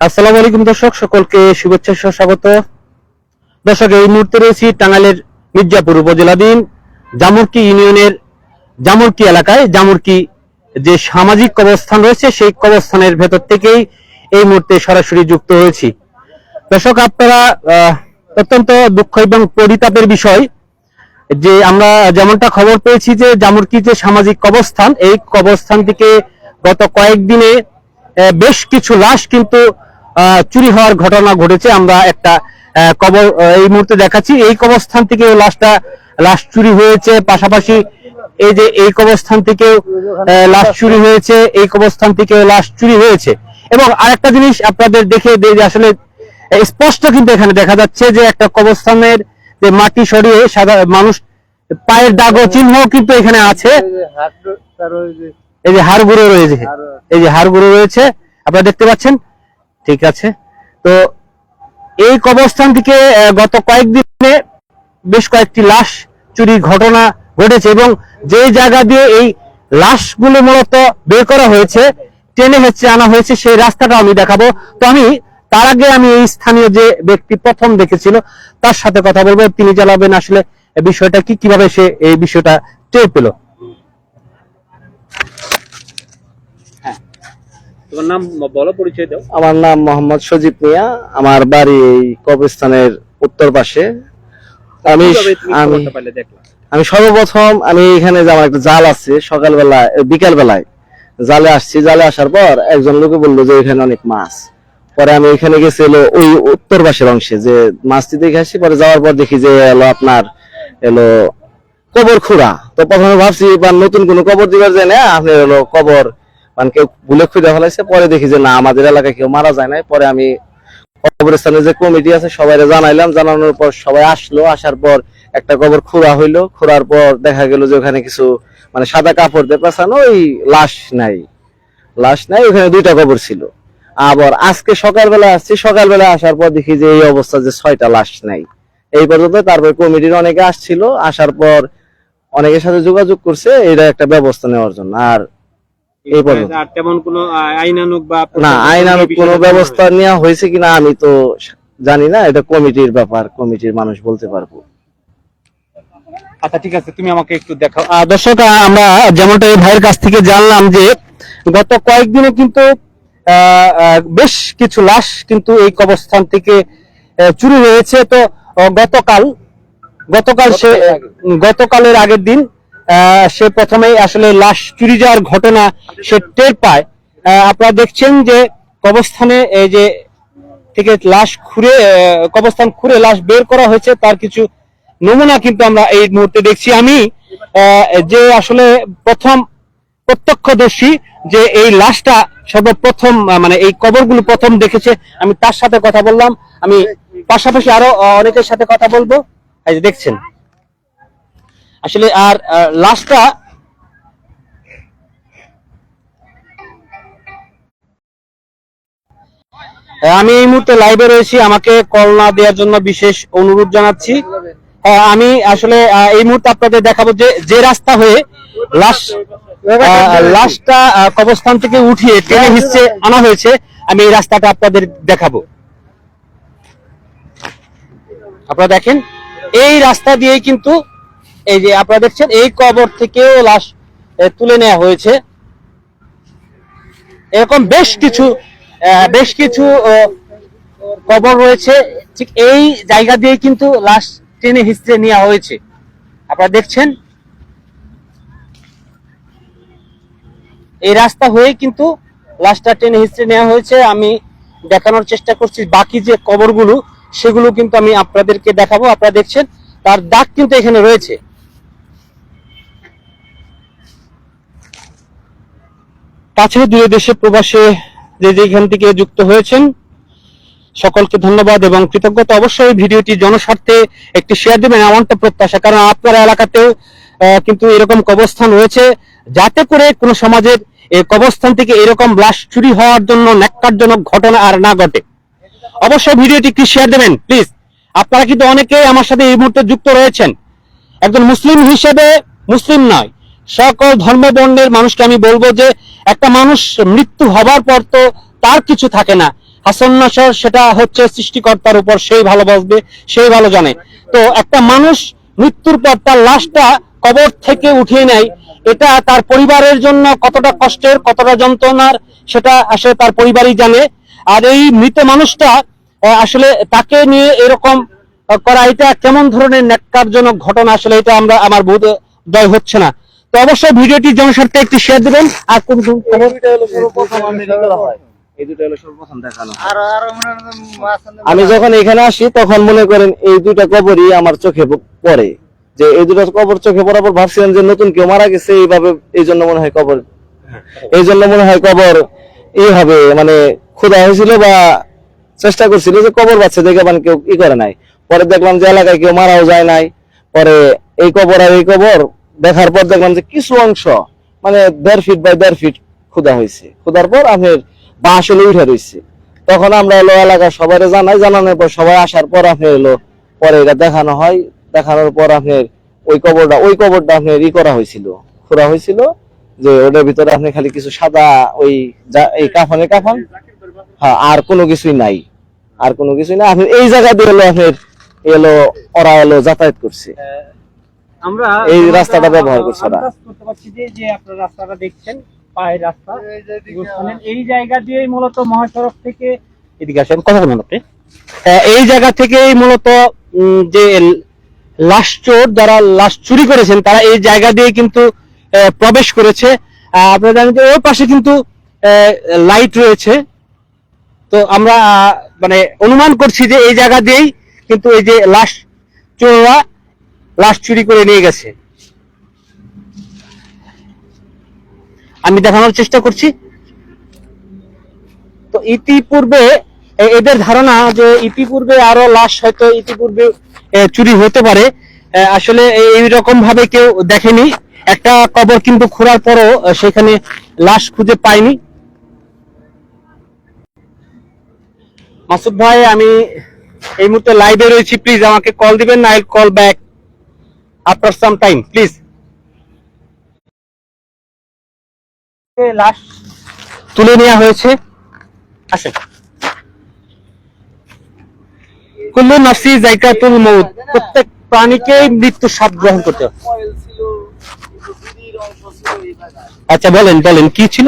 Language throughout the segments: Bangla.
আসসালামু আলাইকুম দর্শক, সকলকে শুভেচ্ছা স্বাগত। দর্শক, এই মুহূর্তে রয়েছি টাঙ্গাইলের মির্জাপুর উপজেলাধীন জামুরকি ইউনিয়নের জামুরকি এলাকায়, জামুরকি যে সামাজিক কবরস্থান রয়েছে, সেই কবরস্থানের ভেতর থেকেই এই মুহূর্তে সরাসরি যুক্ত হয়েছি। দর্শক, আপনারা অত্যন্ত দুঃখ এবং পরিতাপের বিষয় যে আমরা যেমনটা খবর পেয়েছি যে জামুরকি যে সামাজিক কবরস্থান, এই কবরস্থান থেকে গত কয়েকদিনে বেশ কিছু লাশ কিন্তু চুরি হওয়ার ঘটনা ঘটেছে। আমরা একটা কবর এই মুহূর্তে দেখাচ্ছি। এই কবরস্থান থেকে লাশটা, লাশ চুরি হয়েছে। পাশাপাশি এই যে এই কবরস্থান থেকেও লাশ চুরি হয়েছে এই কবরস্থান থেকেও লাশ চুরি হয়েছে। এবং আরেকটা জিনিস আপনাদের দেখে আসলে স্পষ্ট কিন্তু এখানে দেখা যাচ্ছে যে একটা কবরস্থানের যে মাটি সরিয়ে সাদা মানুষ পায়ের দাগ চিহ্ন কিন্তু এখানে আছে। এই যে হাড়গুলো রয়েছে। এই যে হাড়গুলো রয়েছে। আপনারা দেখতে পাচ্ছেন? ঠিক আছে। তো এই কবরস্থান থেকে গত কয়েকদিনে বেশ কয়েকটি লাশ চুরির ঘটনা ঘটেছে এবং যে জায়গা দিয়ে এই লাশগুলো মূলত বের করা হয়েছে টেনে হচ্ছে আনা হয়েছে সেই রাস্তাটা আমি দেখাবো। তো আমি তার আগে আমি এই স্থানীয় যে ব্যক্তি প্রথম দেখেছিল তার সাথে কথা বলব। তিনি জানাবেন আসলে বিষয়টা কি কীভাবে সে এই বিষয়টা টের পেল। তোমার নাম বলো পরিচয় দাও। আমার নাম মোহাম্মদ সজীব মিয়া। আমার বাড়ি এই কবরস্থানের উত্তর পাশে। আমি আমি আমি সর্বপ্রথম আমি এখানে যে আমার একটা জাল আছে, সকালবেলা বিকাল বেলায় জালে আসছি। জালে আসার পর একজন লোকে বলল যে এখানে অনেক মাছ। পরে আমি এখানে গেছি এলো ওই উত্তর পাশের অংশে, যে মাছটি দেখে আসি পরে যাওয়ার পর দেখি যে এলো আপনার, এলো কবর খুঁড়া। তো প্রথমে ভাবছি, বা নতুন কোনো কবর দিবার যায় না, আপনি হলো কবর মানে কেউ ভুলে খুঁজে ফেলাইছে। পরে দেখি যে না, আমাদের এলাকায় কেউ মারা যায় নাই। পরে আমি কবরস্থানে যে কমিটি আছে সবাই জানাইলাম। জানানোর পর সবাই আসলো। আসার পর একটা কবর খুঁড়া হইল খোঁড়ার পর দেখা গেল যে ওখানে কিছু মানে সাদা কাপড় দিয়ে পেঁচানো ওই লাশ নাই। লাশ নাই ওখানে দুইটা কবর ছিল। আবার আজকে সকালবেলা আসছি সকালবেলা আসার পর দেখি যে এই অবস্থা যে ছয়টা লাশ নাই। এই পর্যন্ত তারপর কমিটির অনেকে আসছিল আসার পর অনেকের সাথে যোগাযোগ করছে এটা একটা ব্যবস্থা নেওয়ার জন্য। আর এই পর্যন্ত। আর তেমন কোনো আইনানুক বা না আইনানুক কোনো ব্যবস্থা নেওয়া হয়েছে কিনা আমি তো জানি না এটা কমিটির ব্যাপার কমিটির মানুষ বলতে পারব। আচ্ছা ঠিক আছে তুমি আমাকে একটু দেখাও। দর্শক আমরা যেমনটা এই ভাইয়ের কাছ থেকে জানলাম যে গত কয়েকদিনে কিন্তু বেশ কিছু লাশ কিন্তু এই কবরস্থান থেকে চুরি হয়েছে। তো গতকাল গতকাল সে গতকালের আগের দিন সে প্রথমেই আসলে লাশ চুরি যাওয়ার ঘটনা সে টের পায়। আপনারা দেখছেন যে কবরস্থানে এই যে থেকে লাশ খুঁড়ে কবরস্থান খুঁড়ে লাশ বের করা হয়েছে। তার কিছু নমুনা কিন্তু আমরা এই মুহূর্তে দেখছি। আমি যে আসলে প্রথম প্রত্যক্ষদর্শী, যে এই লাশটা সর্বপ্রথম মানে এই কবরগুলো প্রথম দেখেছে, আমি তার সাথে কথা বললাম। আমি পাশাপাশি আরও অনেকের সাথে কথা বলব। এই দেখছেন। আসলে আর লাশটা আমি এই মুহূর্তে লাইভে রয়েছি। আমাকে কল না দেওয়ার জন্য বিশেষ অনুরোধ জানাচ্ছি। আমি আসলে এই মুহূর্তে আপনাদের দেখাবো যে যে রাস্তা হয়ে লাশ লাশটা কবরস্থান থেকে উঠিয়ে টেনে হিসছে আনা হয়েছে। আমি এই রাস্তাটা আপনাদের দেখাবো। আপনারা দেখেন এই রাস্তা দিয়েই কিন্তু এই যে আপনারা দেখছেন এই কবর থেকেও লাশ তুলে নেওয়া হয়েছে। এরকম বেশ কিছু আহ, বেশ কিছু কবর রয়েছে। ঠিক এই জায়গা দিয়ে কিন্তু লাশ টেনে হিস্ট্রে নেওয়া হয়েছে। আপনারা দেখছেন? এই রাস্তা হয়ে কিন্তু লাশটা টেনে হিস্ট্রে নেওয়া হয়েছে। আমি দেখানোর চেষ্টা করছি বাকি যে কবরগুলো, সেগুলো কিন্তু আমি আপনাদেরকে দেখাবো। আপনারা দেখছেন? তার দাগ কিন্তু এখানে রয়েছে। কাছে দূরে দেশে প্রবাসে যে যেখান থেকে যুক্ত হয়েছেন সকলকে ধন্যবাদ এবং কৃতজ্ঞতা অবশ্যই ভিডিওটি জনস্বার্থে একটি শেয়ার দেবেন এমনটা প্রত্যাশা। কারণ আপনার এলাকাতেও কিন্তু এরকম কবরস্থান রয়েছে, যাতে করে কোন সমাজের এই কবরস্থান থেকে এরকম লাশ চুরি হওয়ার জন্য ন্যাক্কারজনক ঘটনা আর না ঘটে। অবশ্যই ভিডিওটি একটু শেয়ার দেবেন প্লিজ আপনারা কিন্তু অনেকেই আমার সাথে এই মুহূর্তে যুক্ত রয়েছেন। একজন মুসলিম হিসেবে মুসলিম নয়, সকল ধর্ম বর্ণের মানুষকে আমি বলব যে, একটা মানুষ মৃত্যু হবার পর তো তার কিছু থাকে না। হাসান নাসর সেটা হচ্ছে সৃষ্টিকর্তার উপর সেই ভালো বাসবে সেই ভালো জানে। তো একটা মানুষ মৃত্যুর পর তার লাশটা কবর থেকে উঠিয়ে নেয়, এটা তার পরিবারের জন্য কতটা কষ্টের, কতটা যন্ত্রণার, সেটা আসলে তার পরিবারই জানে। আর এই মৃত মানুষটা আসলে তাকে নিয়ে এরকম করা এটা কেমন ধরনের ন্যাক্কারজনক ঘটনা, আসলে এটা আমরা আমার বোধোদয় হচ্ছে না। তো অবশ্যই ভিডিওটি জনস্বার্থে একটি শেয়ার দেবেন। আর কোন এই দুটো হলো সর্বপ্রথম দেখানো। আমি যখন এখানে আসি তখন মনে করেন এই দুইটা কবরই আমার চোখে পড়ে। যে এই দুটো কবর চোখে পড়ার পর ভাবছিলাম যে নতুন কেউ মারা গেছে এইভাবে এই জন্য মনে হয় কবর এই জন্য মনে হয় কবর এই হবে মানে খোদা হয়েছিল বা চেষ্টা করছিল যে কবর বাচ্চা দেখে মানে কেউ ই করে নাই। পরে দেখলাম যে এলাকায় কেউ মারাও যায় নাই। পরে এই কবর আর এই কবর দেখার পর দেখলাম যে কিছু অংশ মানে দেড় ফিট বাই দেড় ফিট খুদা হয়েছে। খুদার পর আপনার বাঁশ হলে উঠে রয়েছে তখন আমরা হলো এলাকার সবাই জানাই জানানোর পর সবাই আসার পর আপনি হলো পরে এটা দেখানো হয়। দেখানোর পর আপনার ওই কবরটা ওই কবরটা আপনার ই করা হয়েছিল। খোরা হয়েছিল যে ওটার ভিতরে আপনি খালি কিছু সাদা ওই এই কাফনে কাফন? হ্যাঁ আর কোনো কিছুই নাই। আর কোনো কিছুই নাই। আপনি এই জায়গা দিয়ে হলো আপনার এলো ওরা এলো যাতায়াত করছে। আমরা এই রাস্তাটা ব্যবহার করছে যে যে আপনারা রাস্তাটা দেখছেন পায়ের রাস্তা। এই জায়গা দিয়েই মূলত মহাসড়ক থেকে এদিকে আসেন। কথা বলুন আপনি। এই জায়গা থেকেই মূলত যে লাশ চোর যারা লাশ চুরি করেছেন তারা এই জায়গা দিয়ে কিন্তু আহ, প্রবেশ করেছে। আহ, আপনারা জানেন যে ওই পাশে কিন্তু লাইট রয়েছে। তো আমরা আহ, মানে অনুমান করছি যে এই জায়গা দিয়েই কিন্তু এই যে লাশ চোররা লাশ চুরি করে নিয়ে গেছে। আমি দেখানোর চেষ্টা করছি। তো ইতিপূর্বে এদের ধারণা যে ইতিপূর্বে আরও লাশ হয়তো ইতিপূর্বে চুরি হতে পারে আসলে এই রকম ভাবে কেউ দেখেনি। একটা কবর কিন্তু খোঁড়ার পরও সেখানে লাশ খুঁজে পায়নি। মাসুদ ভাই, আমি এই মুহূর্তে লাইভে রয়েছি। প্লিজ আমাকে কল দিবেন না call back after some time please লাশ তুলে নেওয়া হয়েছে। আসেন। কুল্লু নাফসি জাইকাতুল মউত প্রত্যেক প্রাণীকেই মৃত্যু স্বাদ গ্রহণ করতে হবে। আচ্ছা বলেন বলেন কি ছিল?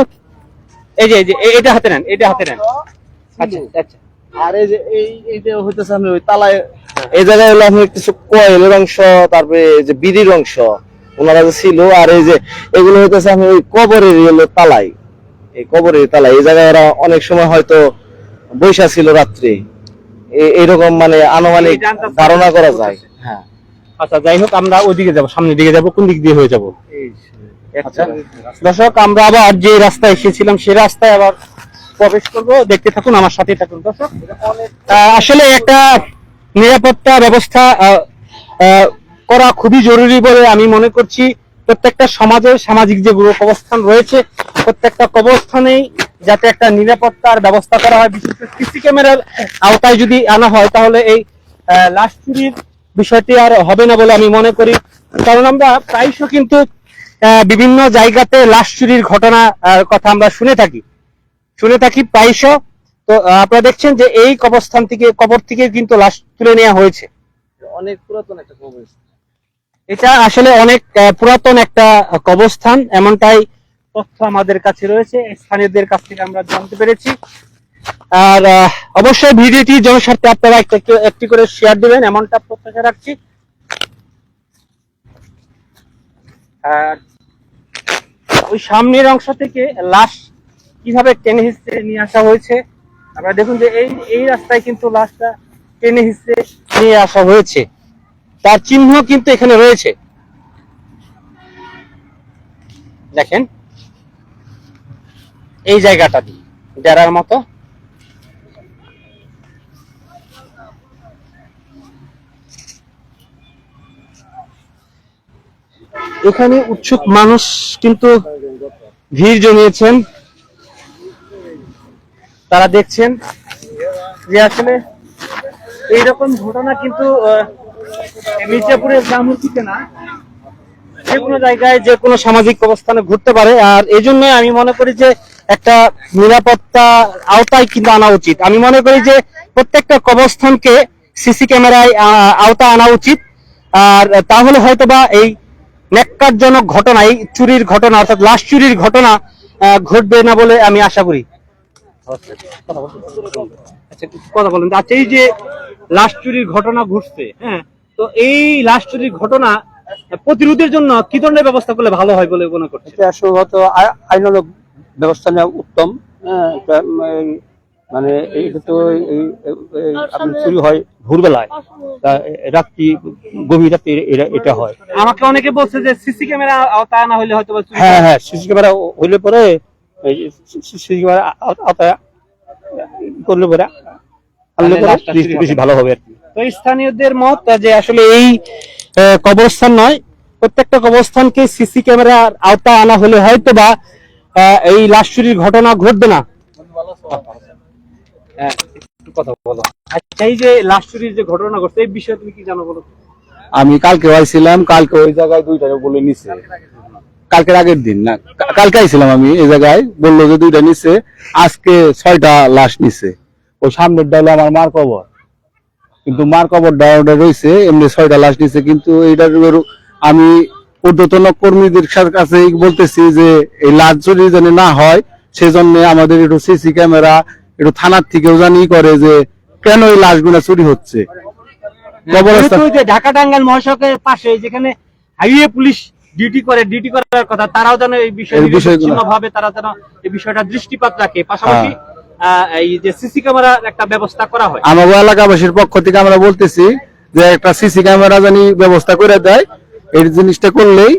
এই যে এই যে এ- এটা হাতে নেন এটা হাতে নেন। আচ্ছা আচ্ছা। আর এই যে এই এই যে হইতেছে আমি ওই তালায় এই জায়গায় হলো আমি কিছু কয়েলের অংশ তারপরে এই যে বিড়ির অংশ। ওনারা যে ছিল আর এই যে এগুলো হইতেছে আমি ওই কবরের হলো তালাই এই কবরের তালাই এই জায়গায় ওরা অনেক সময় হয়তো বৈশা ছিল রাত্রে। এইরকম মানে আনুমানিক ধারণা করা যায়। হ্যাঁ। আচ্ছা যাই হোক আমরা ওইদিকে যাব সামনের দিকে যাব কোন দিক দিয়ে হয়ে যাব? আচ্ছা দর্শক আমরা আবার যে রাস্তায় এসেছিলাম সেই রাস্তায় আবার প্রবেশ করব। দেখতে থাকুন আমার সাথে থাকুন দর্শক। আহ, আসলে একটা নিরাপত্তা ব্যবস্থা আহ, আহ, করা খুবই জরুরি বলে আমি মনে করছি। প্রত্যেকটা সমাজে সামাজিক যে গুরু অবস্থান রয়েছে, প্রত্যেকটা কবস্থানেই যাতে একটা নিরাপত্তার ব্যবস্থা করা হয়, বিশেষ করে সিসি ক্যামেরার আওতায় যদি আনা হয়, তাহলে এই লাশ চুরির বিষয়টি আর হবে না বলে আমি মনে করি। কারণ আমরা প্রায়শ কিন্তু বিভিন্ন জায়গাতে লাশ চুরির ঘটনা কথা আমরা শুনে থাকি। শুনে থাকি প্রায়শ। তো আপনারা দেখছেন যে এই কবরস্থান থেকে, কবর থেকে কিন্তু লাশ তুলে নেওয়া হয়েছে। অনেক পুরাতন একটা কবর এটা আসলে অনেক পুরাতন একটা কবরস্থান, এমনটাই তথ্য আমাদের কাছে রয়েছে স্থানীয়দের কাছ থেকে আমরা জানতে পেরেছি। আর অবশ্যই ভিডিওটি জনস্বার্থে আপনারা একটা, একটু- করে শেয়ার দিবেন, এমনটা প্রত্যাশা রাখছি। আর, ওই সামনের অংশ থেকে লাশ কীভাবে টেনে হিসেবে নিয়ে আসা হয়েছে, আপনারা দেখুন যে এই এই রাস্তায় কিন্তু লাশটা টেনে হিসেবে নিয়ে আসা হয়েছে। তার চিহ্ন কিন্তু এখানে রয়েছে। দেখেন। এই জায়গাটা দিয়ে, ডেরার মতো। এখানে উৎসুক মানুষ কিন্তু ভিড় জমিয়েছেন। তারা দেখছেন যে আসলে এইরকম ঘটনা কিন্তু মির্জাপুরের জামুরকিতে না যে কোনো জায়গায় যে কোনো সামাজিক অবস্থানে ঘুরতে পারে। আর এই জন্য আমি মনে করি যে একটা নিরাপত্তা আওতায় কিন্তু আনা উচিত। আমি মনে করি যে প্রত্যেকটা কবরস্থানকে সিসি ক্যামেরায় আহ, আওতায় আনা উচিত। আর তাহলে হয়তোবা এই ন্যাক্কারজনক ঘটনা এই চুরির ঘটনা অর্থাৎ লাশ চুরির ঘটনা ঘটবে না বলে আমি আশা করি। আচ্ছা কথা বলেন। আচ্ছা এই যে লাশ চুরির ঘটনা ঘটছে হ্যাঁ তো এই লাশ চুরির ঘটনা প্রতিরোধের জন্য কি ধরনের ব্যবস্থা করলে ভালো হয় বলে মনে করছে এটা সম্ভবত ব্যবস্থা নেওয়া উত্তম। হ্যাঁ, এটা, মানে এইটা তো চুরি হয় ভোরবেলায়। তা রাত্রি গভীর রাতে এ- এটা- এটা হয়। আমাকে অনেকে বলছে যে সিসি ক্যামেরা আওতায় আনা হলে হয়তো হ্যাঁ হ্যাঁ। সিসি ক্যামেরা হইলে পরে সিসি ক্যামেরা আওতায় করলে পরে আনলে পরে বেশি ভালো হবে আর কি। তো স্থানীয়দের মত যে আসলে এই কবরস্থান নয়। প্রত্যেকটা কবরস্থানকে সিসি ক্যামেরার আওতায় আনা হলে হয়তো বা এই লাশ চুরির ঘটনা ঘটবে না। হ্যাঁ, একটু কথা বলো। আচ্ছা এই যে লাশ চুরির যে ঘটনা ঘটছে এই বিষয়ে তুমি কি জানো বলো? আমি কালকে আইছিলাম কালকে ওই জায়গায় দুইটা বলে নিছে। কালকের আগের দিন না কালকে আইছিলাম আমি এই জায়গায় বলল যে দুইটা নিছে আজকে ছয়টা লাশ নিছে। ওই সামনের ডালে আমার মার কবর। কিন্তু মার কবর ডাউনটা রয়েছে এমনি ছয়টা লাশ নিছে কিন্তু এইটার আমি ঊর্ধ্বতন কর্মীদের কাছে বলতেছি যে এই লাশ যদি যেন না হয় সেজন্য আমাদের একটু সিসি ক্যামেরা একটু থানার থেকেও জানি করে যে কেন এই লাশগুলো চুরি হচ্ছে। ঢাকা টাঙ্গাইল মহাসড়কের পাশে যেখানে হাইওয়ে পুলিশ ডিউটি করে ডিউটি করার কথা তারাও যেন এই বিষয়ে ভাবে তারা যেন এই বিষয়টা দৃষ্টিপাত রাখে। পাশাপাশি আহ, এই যে সিসি ক্যামেরার একটা ব্যবস্থা করা হয়। আমাগো এলাকাবাসীর পক্ষ থেকে আমরা বলতেছি যে একটা সিসি ক্যামেরা জানি ব্যবস্থা করে দেয়। এই জিনিসটা করলেই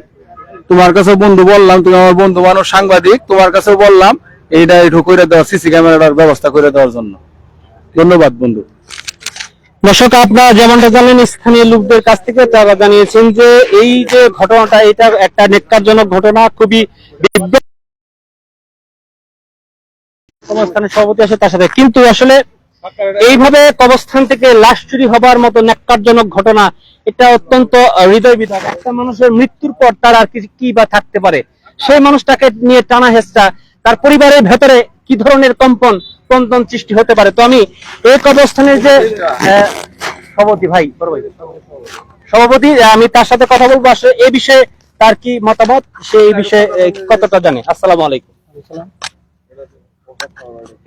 তোমার কাছে বন্ধু বললাম তুমি আমার বন্ধু মানুষ সাংবাদিক তোমার কাছে বললাম এইটা একটু করে দেওয়া সিসি ক্যামেরার ব্যবস্থা করে দেওয়ার জন্য। ধন্যবাদ বন্ধু। দর্শক আপনারা যেমনটা জানেন স্থানীয় লোকদের কাছ থেকে তারা জানিয়েছেন যে এই যে ঘটনাটা এটা একটা নেককারজনক ঘটনা খুবই কবরস্থানের সভাপতি আছে তার সাথে। কিন্তু আসলে এইভাবে কবরস্থান থেকে লাশ চুরি হবার মতো ন্যাক্কারজনক ঘটনা, এটা অত্যন্ত হৃদয় বিধাক একটা মানুষের মৃত্যুর পর তার আর কি বা থাকতে পারে? সেই মানুষটাকে নিয়ে টানা হেঁচড়া, তার পরিবারের ভেতরে কি ধরনের কম্পন কম্পন সৃষ্টি হতে পারে? তো আমি এই কবরস্থানের যে সভাপতি ভাই সভাপতি আমি তার সাথে কথা বলব। আসলে এই বিষয়ে তার কি মতামত? সে এই বিষয়ে কতটা জানে? আসসালামু আলাইকুম।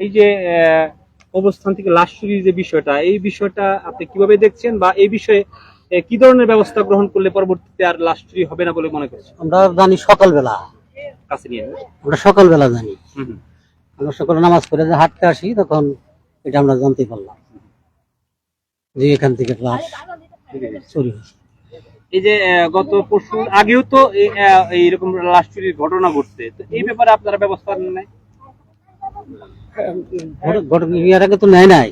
এই যে অবস্থান থেকে লাশ চুরির যে বিষয়টা এই বিষয়টা আপনি কীভাবে দেখছেন বা এই বিষয়ে কি ধরনের ব্যবস্থা গ্রহণ করলে পরবর্তীতে আর লাশ চুরি হবে না বলে মনে করছেন? আমরা জানি সকালবেলা। কাছে নিয়ে আমরা সকালবেলা জানি। আমরা সকালে নামাজ পড়ে যে হাঁটতে আসি তখন এটা আমরা জানতে পারলাম। যে এখান থেকে লাশ চুরি হয়েছে। এই যে গত পরশু আগেও তো এইরকম লাশ চুরির ঘটনা ঘটছে। তো এই ব্যাপারে আপনারা ব্যবস্থা ঘটনা ইয়ার আগে তো নেয় নাই।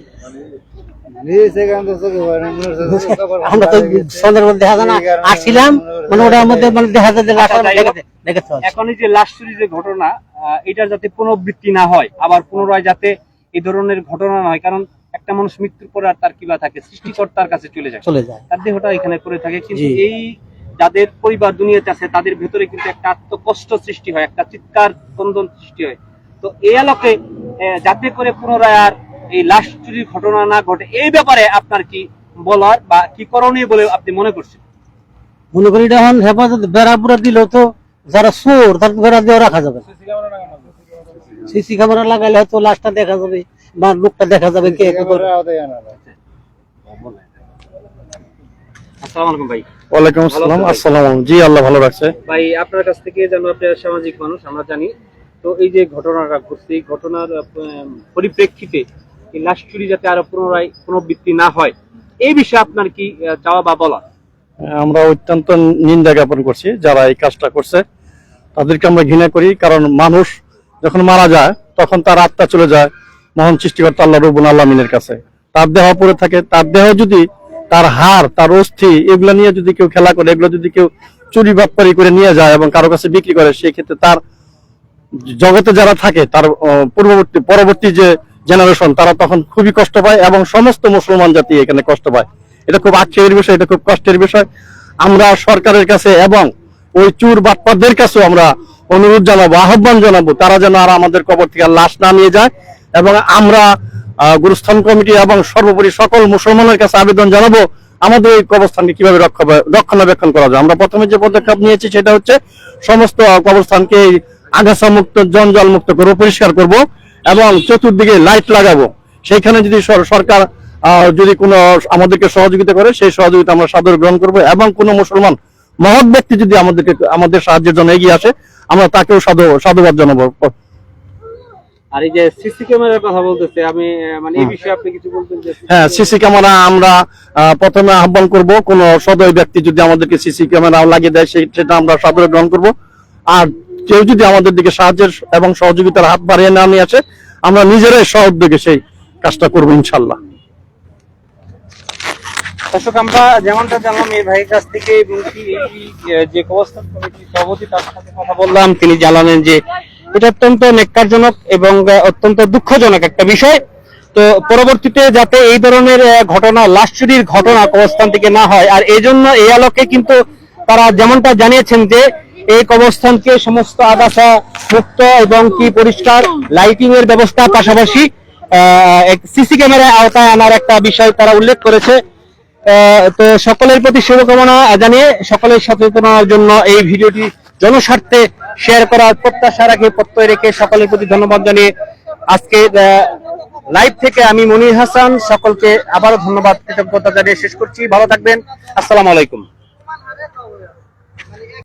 আমরা তো সন্ধ্যার দেখা যায় না। আসছিলাম মানে ওটার মধ্যে দেখা যায় এখন এই যে লাশ চুরির যে ঘটনা আহ, এটার যাতে পুনরাবৃত্তি না হয় আবার পুনরায় যাতে এই ধরনের ঘটনা না হয় কারণ একটা মানুষ মৃত্যুর পরে আর তার কিবা থাকে সৃষ্টিকর্তার কাছে চলে যায়। চলে যায়। তার দেহটা এখানে পড়ে থাকে কিন্তু এই যাদের পরিবার দুনিয়াতে আছে তাদের ভেতরে কিন্তু একটা আত্মকষ্ট সৃষ্টি হয় একটা চিৎকার স্পন্দন সৃষ্টি হয়। তো এই আলোকে যাতে করে পুনরায় আর এই লাশ চুরির ঘটনা না ঘটে এই ব্যাপারে আপনার কি বলার বা কি করণীয় বলে আপনি মনে করছেন? মনে করি যখন হেফাজত বেড়া পুরা দিলেও তো যারা চোর তার বেড়া দিয়েও রাখা যাবে। সিসি ক্যামেরা লাগাইলে হয়তো লাশটা দেখা যাবে বা লোকটা দেখা যাবে কে কে করে। আসসালামু আলাইকুম ভাই। ওয়ালাইকুম আসসালাম, আসসালাম জি আল্লাহ ভালো রাখছে। ভাই আপনার কাছ থেকে যেন আপনার সামাজিক মানুষ আমরা জানি তো এই যে ঘটনাটা ঘটছে, এই ঘটনার পরিপ্রেক্ষিতে লাশ চুরি যাতে আরও পুনরায় পুনরাবৃত্তি না হয়, এই বিষয়ে আপনার কি চাওয়া বা বলা? আমরা অত্যন্ত নিন্দা জ্ঞাপন করছি যারা এই কাজটা করছে। তাদেরকে আমরা ঘৃণা করি, কারণ মানুষ যখন মারা যায়, তখন তার আত্মা চলে যায় মহান সৃষ্টিকর্তা আল্লাহ রবুল আলমিনের কাছে। তার দেহ পড়ে থাকে, তার দেহ যদি তার হার তার অস্থি, এগুলো নিয়ে যদি কেউ খেলা করে, এগুলো যদি কেউ চুরি বাটপারি করে নিয়ে যায় এবং কারও কাছে বিক্রি করে, সেই ক্ষেত্রে তার জগতে যারা থাকে, তার পূর্ববর্তী, পরবর্তী যে জেনারেশন তারা তখন খুবই কষ্ট পায় এবং সমস্ত মুসলমান জাতি এখানে কষ্ট পায়। এটা খুব আক্ষেপের বিষয়, এটা খুব কষ্টের বিষয়। আমরা সরকারের কাছে এবং ওই চুর বাটপারদের কাছেও আমরা অনুরোধ জানাব, আহ্বান জানাব, তারা যেন আর আমাদের কবর থেকে লাশ না নিয়ে যায় এবং আমরা গুরুস্থান কমিটি এবং সর্বোপরি সকল মুসলমানের কাছে আবেদন জানাব, আমাদের এই কবরস্থানকে কীভাবে রক্ষা রক্ষণাবেক্ষণ করা যায়। আমরা প্রথমে যে পদক্ষেপ নিয়েছি সেটা হচ্ছে, সমস্ত কবরস্থানকে আগাছা মুক্ত জঞ্জাল মুক্ত করব পরিষ্কার করব এবং চতুর্দিকে লাইট লাগাবো। সেইখানে যদি সরকার যদি কোনো আমাদেরকে সহযোগিতা করে সেই সহযোগিতা আমরা সাদর গ্রহণ করব এবং কোনো মুসলমান মহৎ ব্যক্তি যদি আমাদেরকে আমাদের সাহায্যের জন্য এগিয়ে আসে আমরা তাকেও সাধু সাধুবাদ জানাব। আর এই যে সিসি ক্যামেরার কথা বলতেছে আমি আহ, মানে এই বিষয়ে আপনি কিছু বলতেন হ্যাঁ সিসি ক্যামেরা আমরা প্রথমে আহ্বান করব কোন সদয় ব্যক্তি যদি আমাদেরকে সিসি ক্যামেরা লাগিয়ে দেয় সেটা আমরা সাদরে গ্রহণ করব। আর কেউ যদি আমাদের দিকে সাহায্যের এবং সহযোগিতার হাত বাড়িয়ে না নিয়ে আসে, আমরা নিজেরাই সহ উদ্যোগে সেই কাজটা করব ইনশাল্লাহ। আমরা যেমনটা জানলাম, এই ভাইয়ের কাছ থেকে যে সভাপতি, তার সাথে কথা বললাম। তিনি জানালেন যে এটা অত্যন্ত নেককারজনক এবং অত্যন্ত দুঃখজনক একটা বিষয়। তো পরবর্তীতে যাতে এই ধরনের ঘটনা লাশ চুরির ঘটনা কবরস্থান থেকে না হয়, আর এই জন্য এই আলোকে কিন্তু তারা যেমনটা জানিয়েছেন যে এই কবরস্থানকে সমস্ত আগাছা মুক্ত এবং কি পরিষ্কার লাইটিং এর ব্যবস্থা পাশাপাশি সিসি ক্যামেরা আওতায় আনার একটা বিষয় তারা উল্লেখ করেছে। তো সকলের প্রতি শুভকামনা জানিয়ে সকলের সচেতনার জন্য এই ভিডিওটি জনস্বার্থে শেয়ার করার প্রত্যাশা রাখে প্রত্যয় রেখে সকলের প্রতি ধন্যবাদ জানিয়ে আজকে লাইভ থেকে আমি মনির হাসান, সকলকে আবারও ধন্যবাদ, কৃতজ্ঞতা জানিয়ে শেষ করছি। ভালো থাকবেন। আসসালামু আলাইকুম।